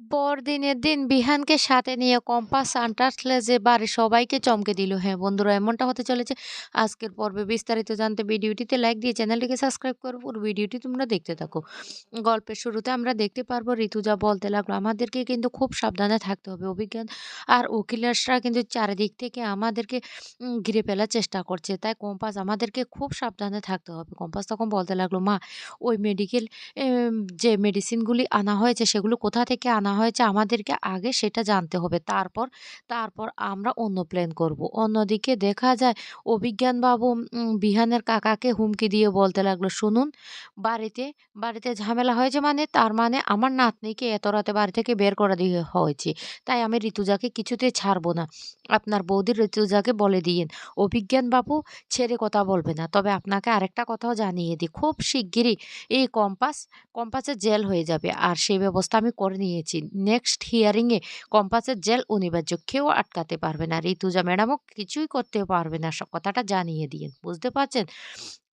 বড়দিনের দিন বিহানকে সাথে নিয়ে কম্পাস সান্টাক্লজে বাড়ির সবাইকে চমকে দিল। হ্যাঁ বন্ধুরা, এমনটা হতে চলেছে আজকের পর্বে বিস্তারিত জানতে ভিডিওটিতে লাইক দিয়ে চ্যানেলটিকে সাবস্ক্রাইব করো পুরো ভিডিওটি তোমরা দেখতে থাকো। গল্পের শুরুতে আমরা দেখতে পারব ঋতুজা বলতে লাগল আমাদেরকে কিন্তু খুব সাবধানে থাকতে হবে। অভিজ্ঞান আর উকিলেসরা কিন্তু চারিদিক থেকে আমাদেরকে ঘিরে ফেলার চেষ্টা করছে। তাই কম্পাস, আমাদেরকে খুব সাবধানে থাকতে হবে। কম্পাস তখন বলতে লাগল, মা, ওই মেডিকেল যে মেডিসিনগুলি আনা হয়েছে, সেগুলো কোথা থেকে আনা হয়েছে আমাদেরকে আগে সেটা জানতে হবে। তারপর, তারপর আমরা অন্য প্ল্যান করব। অন্যদিকে দেখা যায় অভিজ্ঞানবাবু বিহানের কাকাকে হুমকি দিয়ে বলতে লাগল, "শুনুন, বাড়িতে, বাড়িতে ঝামেলা হয়েছে মানে তার মানে আমার নাতনিকে এত রাতে বাড়ি থেকে বের করে দিয়ে হয়েছে। তাই আমি ঋতুজাকে কিছুতে ছাড়ব না। আপনার বৌদির ঋতুজাকে বলে দিয়েন, অভিজ্ঞানবাবু ছেড়ে কথা বলবে না। তবে আপনাকে আরেকটা কথাও জানিয়ে দিই, খুব শিগগিরই এই কম্পাস, কম্পাসের জেল হয়ে যাবে। আর সেই ব্যবস্থা আমি করে নিয়েছি। নেক্সট হিয়ারিংয়ে কম্পাসের জেল অনিবার্য। কেউ আটকাতে পারবে না। ঋতুজা ম্যাডামও কিছুই করতে পারবে না। সব কথাটা জানিয়ে দিয়েন। বুঝতে পারছেন?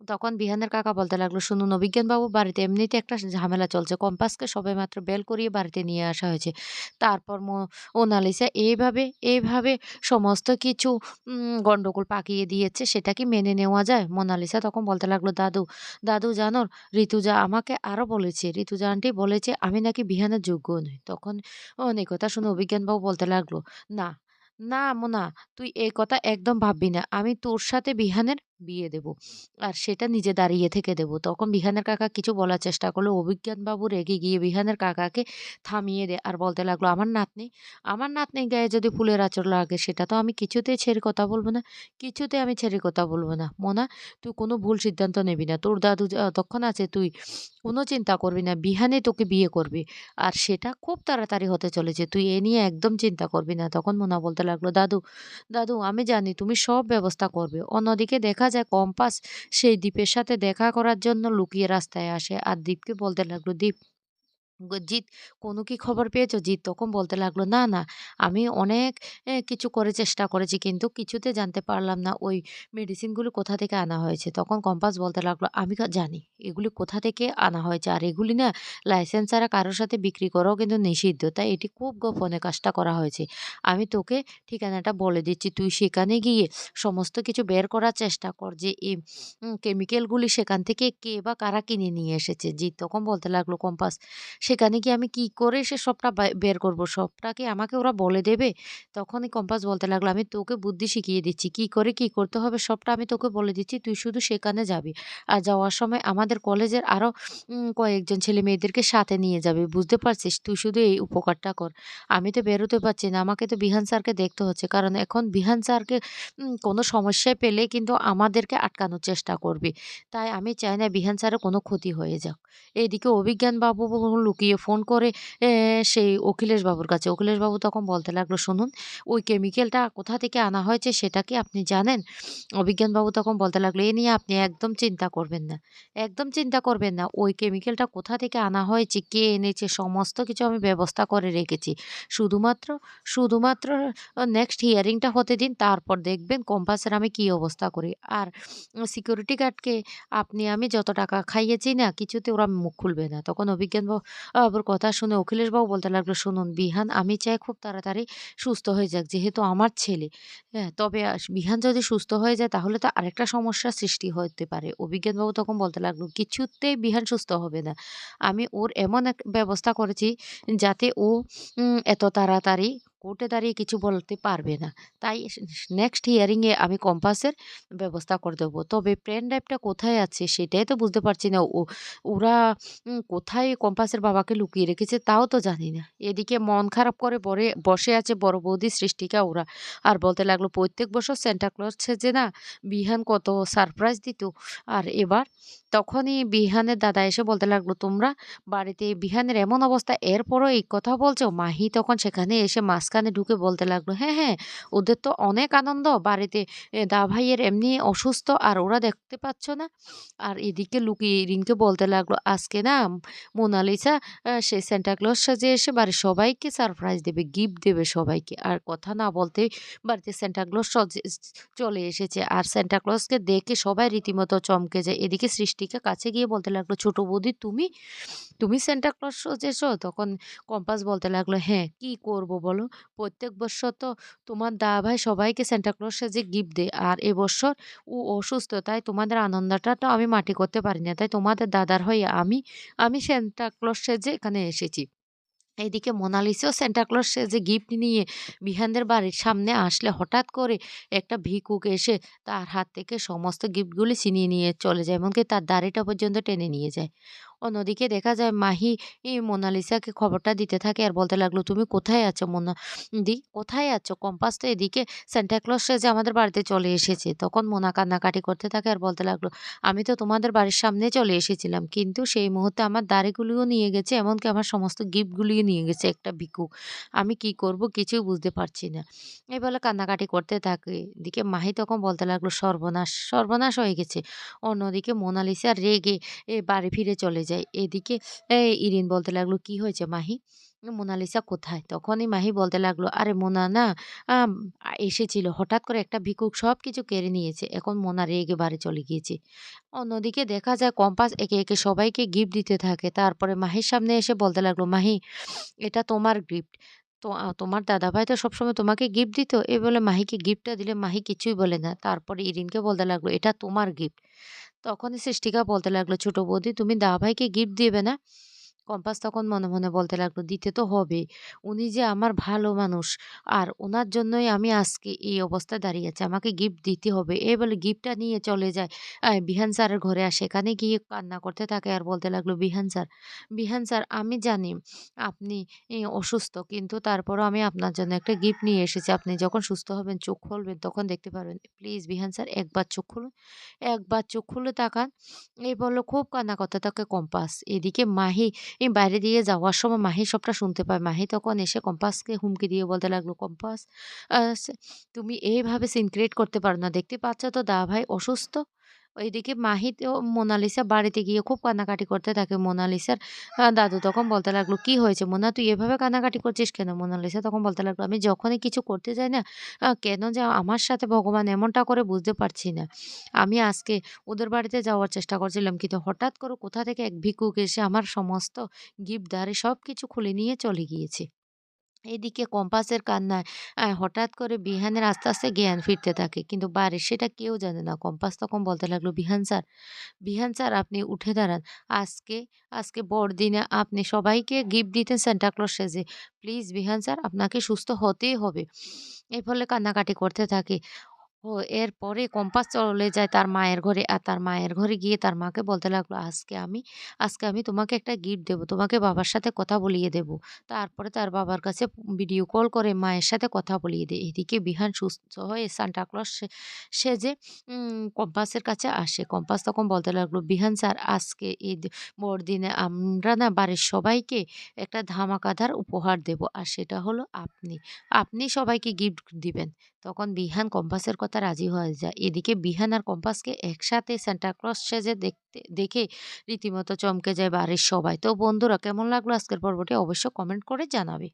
তখন বিহানের কাকা বলতে লাগল, "শুনুন অভিজ্ঞানবাবু বাড়িতে এমনিতে একটা ঝামেলা চলছে। কম্পাসকে সবেমাত্র বেল করিয়ে বাড়িতে নিয়ে আসা হয়েছে। তারপর মোনালিসা এইভাবে, এইভাবে সমস্ত কিছু উম গন্ডগোল পাকিয়ে দিয়েছে সেটা কি মেনে নেওয়া যায়?" মোনালিসা তখন বলতে লাগল, "দাদু, দাদু জানোর ঋতুজা আমাকে আরও বলেছে, ঋতুজা আন্টি বলেছে আমি নাকি বিহানের যোগ্য নই।" তখন অন এই কথা শুনে অভিজ্ঞানবাবু বলতে লাগল, "না, না মোনা তুই এই কথা একদম ভাববি না। আমি তোর সাথে বিহানের বিয়ে দেব। আর সেটা নিজে দাঁড়িয়ে থেকে দেব।" তখন বিহানের কাকা কিছু বলার চেষ্টা করল। অভিজ্ঞানবাবু রেগে গিয়ে বিহানের কাকাকে থামিয়ে দেয় আর বলতে লাগল, "আমার নাতনি, আমার নাতনির গায়ে যদি ফুলের আঁচড় লাগে সেটা তো আমি কিছুতেই ছেড়ে কথা বলব না। কিছুতে আমি ছেড়ে কথা বলব না। মোনা তুই কোনো ভুল সিদ্ধান্ত নিবি না। তোর দাদু যতক্ষণ আছে তুই কোনো চিন্তা করবি না। বিহানে তোকে বিয়ে করবে। আর সেটা খুব তাড়াতাড়ি হতে চলেছে। তুই এ নিয়ে একদম চিন্তা করবি না।" তখন মোনা বলতে লাগল, "দাদু, দাদু আমি জানি তুমি সব ব্যবস্থা করবে।" অন্যদিকে দেখা যায় কম্পাস সেই দ্বীপের সাথে দেখা করার জন্য লুকিয়ে রাস্তায় আসে। আর দ্বীপকে বলতে লাগল, "দীপ, গ জিৎ কোনো কি খবর পেয়েছ?" জিৎ তখন বলতে লাগল, "না, না আমি অনেক কিছু করে চেষ্টা করেছি কিন্তু কিছুতে জানতে পারলাম না ওই মেডিসিনগুলো কোথা থেকে আনা হয়েছে।" তখন কম্পাস বলতে লাগল, "আমি জানি এগুলি কোথা থেকে আনা হয়েছে। আর এগুলি না লাইসেন্স ছাড়া কারোর সাথে বিক্রি করাও কিন্তু নিষিদ্ধ। তাই এটি খুব গোপনে কাজটা করা হয়েছে। আমি তোকে ঠিকানাটা বলে দিচ্ছি। তুই সেখানে গিয়ে সমস্ত কিছু বের করার চেষ্টা কর যে এই কেমিক্যালগুলি সেখান থেকে কে বা কারা কিনে নিয়ে এসেছে।" জিৎ তখন বলতে লাগল, "কম্পাস সেখানে গিয়ে আমি কি করে সে সবটা বের করব? সবটা কি আমাকে ওরা বলে দেবে?" তখনই কম্পাস বলতে লাগল, "আমি তোকে বুদ্ধি শিখিয়ে দিচ্ছি। কি করে কি করতে হবে সবটা আমি তোকে বলে দিচ্ছি। তুই শুধু সেখানে যাবি। আর যাওয়ার সময় আমাদের কলেজের আরও কয়েকজন ছেলে মেয়েদেরকে সাথে নিয়ে যাবি। বুঝতে পারছিস? তুই শুধু এই উপকারটা কর। আমি তো বেরোতে পারছি না। আমাকে তো বিহান স্যারকে দেখতে হচ্ছে। কারণ এখন বিহান স্যারকে কোনো সমস্যায় পেলে কিন্তু আমাদেরকে আটকানোর চেষ্টা করবে। তাই আমি চাই না বিহান স্যারের কোনো ক্ষতি হয়ে যাক।" এদিকে অভিজ্ঞানবাবু লুকিয়ে ফোন করে সেই অখিলেশবাবুর কাছে। অখিলেশবাবু তখন বলতে লাগল, "শুনুন, ওই কেমিক্যালটা কোথা থেকে আনা হয়েছে সেটা কি আপনি জানেন?" অভিজ্ঞানবাবু তখন বলতে লাগল, "এ নিয়ে আপনি একদম চিন্তা করবেন না। একদম চিন্তা করবেন না। ওই কেমিক্যালটা কোথা থেকে আনা হয়েছে, কে এনেছে সমস্ত কিছু আমি ব্যবস্থা করে রেখেছি। শুধুমাত্র, শুধুমাত্র নেক্সট হিয়ারিংটা হতে দিন। তারপর দেখবেন কম্পাসের আমি কি অবস্থা করি। আর সিকিউরিটি গার্ডকে আপনি আমি যত টাকা খাইয়েছি না কিছুতে ওরা মুখ খুলবে না।" তখন অভিজ্ঞানবাবু বাবুর কথা শুনে অখিলেশবাবু বলতে লাগল, "শুনুন বিহান আমি চাই খুব তাড়াতাড়ি সুস্থ হয়ে যাক। যেহেতু আমার ছেলে। হ্যাঁ? তবে বিহান যদি সুস্থ হয়ে যায় তাহলে তো আরেকটা সমস্যার সৃষ্টি হতে পারে।" অভিজ্ঞানবাবু তখন বলতে লাগল, "কিছুতেই বিহান সুস্থ হবে না। আমি ওর এমন এক ব্যবস্থা করেছি যাতে ও এত তাড়াতাড়ি কোর্টে দাঁড়িয়ে কিছু বলতে পারবে না। তাই নেক্সট হিয়ারিংয়ে আমি কম্পাসের ব্যবস্থা করে দেবো তবে পেন ড্রাইভটা কোথায় আছে সেটাই তো বুঝতে পারছি না। ও ওরা কোথায় কম্পাসের বাবাকে লুকিয়ে রেখেছে তাও তো জানি না। এদিকে মন খারাপ করে বরে বসে আছে বড় বৌদি সৃষ্টিকা ওরা। আর বলতে লাগল, "প্রত্যেক বছর সান্টা ক্লজ সেজে না বিহান কত সারপ্রাইজ দিত। আর এবার?" তখনই বিহানের দাদা এসে বলতে লাগল, "তোমরা বাড়িতে বিহানের এমন অবস্থা এরপরও এই কথা বলছো?" মাহি তখন সেখানে এসে মাঝখানে মাঝখানে ঢুকে বলতে লাগল, "হ্যাঁ, হ্যাঁ, ওদের তো অনেক আনন্দ বাড়িতে দা ভাইয়ের এমনি অসুস্থ আর ওরা দেখতে পাচ্ছ না?" আর এদিকে লুকিয়ে ইরিনকে বলতে লাগল, "আজকে না মোনালিসা সে সান্টা ক্লজ সেজে এসে বাড়ির সবাইকে সারপ্রাইজ দেবে, গিফট দেবে সবাইকে।" আর কথা না বলতেই বাড়িতে সান্টা ক্লজ সজে চলে এসেছে। আর সান্টা ক্লজকে দেখে সবাই রীতিমতো চমকে যায়। এদিকে সৃষ্টিকে কাছে গিয়ে বলতে লাগল, "ছোট বৌদি তুমি? তুমি সান্টা ক্লজ সেজেছো?" তখন কম্পাস বলতে লাগল, "হ্যাঁ, কি করব বলো? প্রত্যেক বৎসর তো তোমার দাদাভাই সবাইকে সান্টা ক্লজ সেজে গিফট দেয়। আর এবছর ও অসুস্থ তাই তোমাদের আনন্দটা তো আমি মাটি করতে পারি না। তাই তোমাদের দাদার হয়ে আমি, আমি সান্টা ক্লজ সেজে এখানে এসেছি।" এদিকে মোনালিসাও সান্টা ক্লজ সেজে গিফট নিয়ে বিহানদের বাড়ির সামনে আসলে হঠাৎ করে একটা ভিখুক এসে তার হাত থেকে সমস্ত গিফটগুলি ছিনিয়ে নিয়ে চলে যায়। এমনকি তার দাড়িটা পর্যন্ত টেনে নিয়ে যায়। অন্যদিকে দেখা যায় মাহি মোনালিসাকে খবরটা দিতে থাকে আর বলতে লাগল, "তুমি কোথায় আছো মোনা দি? কোথায় আছো? কম্পাস তো এদিকে সান্টা যে আমাদের বাড়িতে চলে এসেছে।" তখন মোনা কান্নাকাটি করতে থাকে আর বলতে লাগল, "আমি তো তোমাদের বাড়ির সামনে চলে এসেছিলাম। কিন্তু সেই মুহূর্তে আমার দাড়িগুলিও নিয়ে গেছে এমনকি আমার সমস্ত গিফটগুলিও নিয়ে গেছে একটা ভিখুক। আমি কি করব কিছুই বুঝতে পারছি না।" এই বলে কান্নাকাটি করতে থাকে। এদিকে মাহি তখন বলতে লাগল, "সর্বনাশ, সর্বনাশ হয়ে গেছে।" অন্যদিকে মোনালিসা রেগে এ বাড়ি ফিরে চলে যায়। এদিকে ইরিন বলতে লাগল, "কি হয়েছে মাহি? মোনালিসা কোথায়?" তখনই মাহি বলতে লাগল, "আরে মোনা না এসেছিল। হঠাৎ করে একটা ভিক্ষুক সব কিছু কেড়ে নিয়েছে। এখন মোনা রেগে বাড়ি চলে গিয়েছে।" অন্যদিকে দেখা যায় কম্পাস একে, একে সবাইকে গিফট দিতে থাকে। তারপরে মাহির সামনে এসে বলতে লাগল, "মাহি, এটা তোমার গিফট। তো তোমার দাদাভাই তো সবসময় তোমাকে গিফট দিত।" এ বলে মাহিকে গিফটটা দিলে মাহি কিছুই বলে না। তারপরে ইরিনকে বলতে লাগল, "এটা তোমার গিফট।" তখনই সৃষ্টিকা বলতে লাগল, "ছোট বৌদি তুমি দাদাভাইকে গিফট দিবে না?" কম্পাস তখন মনে, মনে বলতে লাগল, "দিতে তো হবে। উনি যে আমার ভালো মানুষ। আর ওনার জন্যই আমি আজকে এই অবস্থায় দাঁড়িয়ে আছি। আমাকে গিফট দিতে হবে।" এই বলে গিফটটা নিয়ে চলে যায় বিহান স্যারের ঘরে আর সেখানে গিয়ে কান্না করতে থাকে আর বলতে লাগল, "বিহান স্যার, বিহান স্যার আমি জানি আপনি অসুস্থ কিন্তু তারপরও আমি আপনার জন্য একটা গিফট নিয়ে এসেছি। আপনি যখন সুস্থ হবেন, চোখ খুলবেন তখন দেখতে পারবেন। প্লিজ বিহান স্যার একবার চোখ খুলুন, একবার চোখ খুলে তাকান।" এই বলে খুব কান্না করতে থাকে কম্পাস। এদিকে মাহি বাইরে দিয়ে যাওয়ার সময় মাহি সবটা শুনতে পায়। মাহি তখন এসে কম্পাসকে হুমকি দিয়ে বলতে লাগল, "কম্পাস তুমি এইভাবে সিন ক্রিয়েট করতে পারো না। দেখতে পাচ্ছ তো দা ভাই অসুস্থ?" ওইদিকে মাহি তো মোনালিসা বাড়িতে গিয়ে খুব কান্নাকাটি করতে থাকে। মোনালিসার দাদু তখন বলতে লাগল, "কি হয়েছে মোনা তুই এভাবে কান্নাকাটি করছিস কেন?" মোনালিসা তখন বলতে লাগল, "আমি যখনই কিছু করতে যাই না কেন যে আমার সাথে ভগবান এমনটা করে বুঝতে পারছি না। আমি আজকে ওদের বাড়িতে যাওয়ার চেষ্টা করছিলাম কিন্তু হঠাৎ করে কোথা থেকে এক ভিখুক এসে আমার সমস্ত গিফট সব কিছু খুলে নিয়ে চলে গিয়েছে।" এদিকে কম্পাসের কান্নায় হঠাৎ করে বিহানের আস্তে, আস্তে জ্ঞান ফিরতে থাকে। কিন্তু বাড়ির সেটা কেউ জানে না। কম্পাস তখন বলতে লাগল, "বিহান স্যার, বিহান স্যার আপনি উঠে দাঁড়ান। আজকে, আজকে বড়দিনে আপনি সবাইকে গিফট দিতেন সান্টা ক্লজ সেজে। প্লিজ বিহান স্যার আপনাকে সুস্থ হতেই হবে।" এর ফলে কান্নাকাটি করতে থাকে। ও এরপরে কম্পাস চলে যায় তার মায়ের ঘরে। আর তার মায়ের ঘরে গিয়ে তার মাকে বলতে লাগল, "আজকে আমি আজকে আমি তোমাকে একটা গিফট দেব। তোমাকে বাবার সাথে কথা বলিয়ে দেব।" তারপরে তার বাবার কাছে ভিডিও কল করে মায়ের সাথে কথা বলিয়ে দেয়। এদিকে বিহান সুস্থ হয়ে সান্টা ক্লজ সে উম কম্পাসের কাছে আসে। কম্পাস তখন বলতে লাগল, "বিহান স্যার আজকে এই বড়দিনে আমরা না বাড়ির সবাইকে একটা ধামাকাধার উপহার দেব। আর সেটা হলো আপনি। আপনি সবাইকে গিফট দিবেন।" তখন বিহান কম্পাসের কথা রাজি হয়ে যায়। এদিকে বিহান আর কম্পাসকে একসাথে সান্টা ক্লজ সেজে দেখতে, দেখে রীতিমতো চমকে যায় বাড়ির সবাই। তো বন্ধুরা, কেমন লাগল আজকের পর্বটি অবশ্য কমেন্ট করে জানাবে।